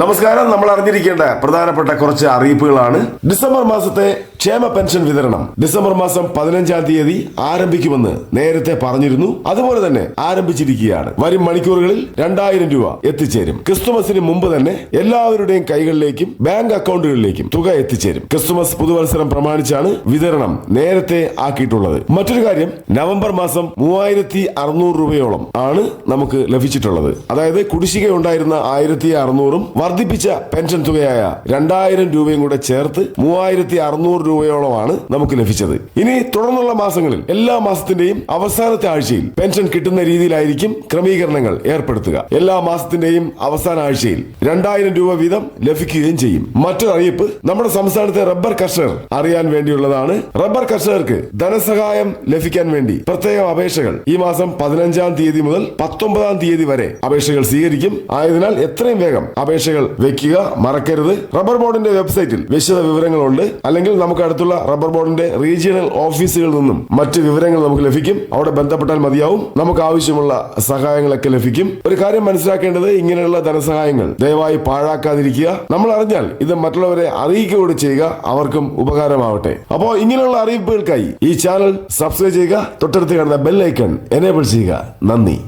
നമസ്കാരം. നമ്മൾ അറിഞ്ഞിരിക്കേണ്ട പ്രധാനപ്പെട്ട കുറച്ച് അറിയിപ്പുകളാണ്. ഡിസംബർ മാസത്തെ ക്ഷേമ പെൻഷൻ വിതരണം ഡിസംബർ മാസം പതിനഞ്ചാം തീയതി ആരംഭിക്കുമെന്ന് നേരത്തെ പറഞ്ഞിരുന്നു. അതുപോലെ തന്നെ ആരംഭിച്ചിരിക്കുകയാണ്. വരും മണിക്കൂറുകളിൽ രണ്ടായിരം രൂപ എത്തിച്ചേരും. ക്രിസ്തുമസിന് മുമ്പ് തന്നെ എല്ലാവരുടെയും കൈകളിലേക്കും ബാങ്ക് അക്കൗണ്ടുകളിലേക്കും തുക എത്തിച്ചേരും. ക്രിസ്തുമസ് പുതുവത്സരം പ്രമാണിച്ചാണ് വിതരണം നേരത്തെ ആക്കിയിട്ടുള്ളത്. മറ്റൊരു കാര്യം നവംബർ മാസം മൂവായിരത്തി അറുന്നൂറ് രൂപയോളം ആണ് നമുക്ക് ലഭിച്ചിട്ടുള്ളത്. അതായത് കുടിശ്ശിക ഉണ്ടായിരുന്ന ആയിരത്തി അറുന്നൂറും വർദ്ധിപ്പിച്ച പെൻഷൻ തുകയായ രണ്ടായിരം രൂപയും കൂടെ ചേർത്ത് മൂവായിരത്തി അറുന്നൂറ് രൂപയോളമാണ് നമുക്ക് ലഭിച്ചത്. ഇനി തുടർന്നുള്ള മാസങ്ങളിൽ എല്ലാ മാസത്തിന്റെയും അവസാനത്തെ ആഴ്ചയിൽ പെൻഷൻ കിട്ടുന്ന രീതിയിലായിരിക്കും ക്രമീകരണങ്ങൾ ഏർപ്പെടുത്തുക. എല്ലാ മാസത്തിന്റെയും അവസാന ആഴ്ചയിൽ രണ്ടായിരം രൂപ വീതം ലഭിക്കുകയും ചെയ്യും. മറ്റൊരു അറിയിപ്പ് നമ്മുടെ സംസ്ഥാനത്തെ റബ്ബർ കർഷകർ അറിയാൻ വേണ്ടിയുള്ളതാണ്. റബ്ബർ കർഷകർക്ക് ധനസഹായം ലഭിക്കാൻ വേണ്ടി പ്രത്യേക അപേക്ഷകൾ ഈ മാസം പതിനഞ്ചാം തീയതി മുതൽ പത്തൊമ്പതാം തീയതി വരെ അപേക്ഷകൾ സ്വീകരിക്കും. ആയതിനാൽ എത്രയും വേഗം അപേക്ഷകൾ വെക്കുക മറക്കരുത്. റബ്ബർ ബോർഡിന്റെ വെബ്സൈറ്റിൽ വിശദ വിവരങ്ങളുണ്ട്. അല്ലെങ്കിൽ നമുക്ക് അടുത്തുള്ള റബ്ബർ ബോർഡിന്റെ റീജിയണൽ ഓഫീസുകളിൽ നിന്നും മറ്റ് വിവരങ്ങൾ നമുക്ക് ലഭിക്കും. അവിടെ ബന്ധപ്പെട്ടാൽ മതിയാവും. നമുക്ക് ആവശ്യമുള്ള സഹായങ്ങളൊക്കെ ലഭിക്കും. ഒരു കാര്യം മനസ്സിലാക്കേണ്ടത് ഇങ്ങനെയുള്ള ധനസഹായങ്ങൾ ദയവായി പാഴാക്കാതിരിക്കുക. നമ്മൾ അറിഞ്ഞാൽ ഇത് മറ്റുള്ളവരെ അറിയിക്കുക കൂടി ചെയ്യുക അവർക്കും ഉപകാരമാവട്ടെ. അപ്പോൾ ഇങ്ങനെയുള്ള അറിയിപ്പുകൾക്കായി ഈ ചാനൽ സബ്സ്ക്രൈബ് ചെയ്യുക. തൊട്ടടുത്ത് കാണുന്ന ബെല്ലൈക്കൺ എനേബിൾ ചെയ്യുക. നന്ദി.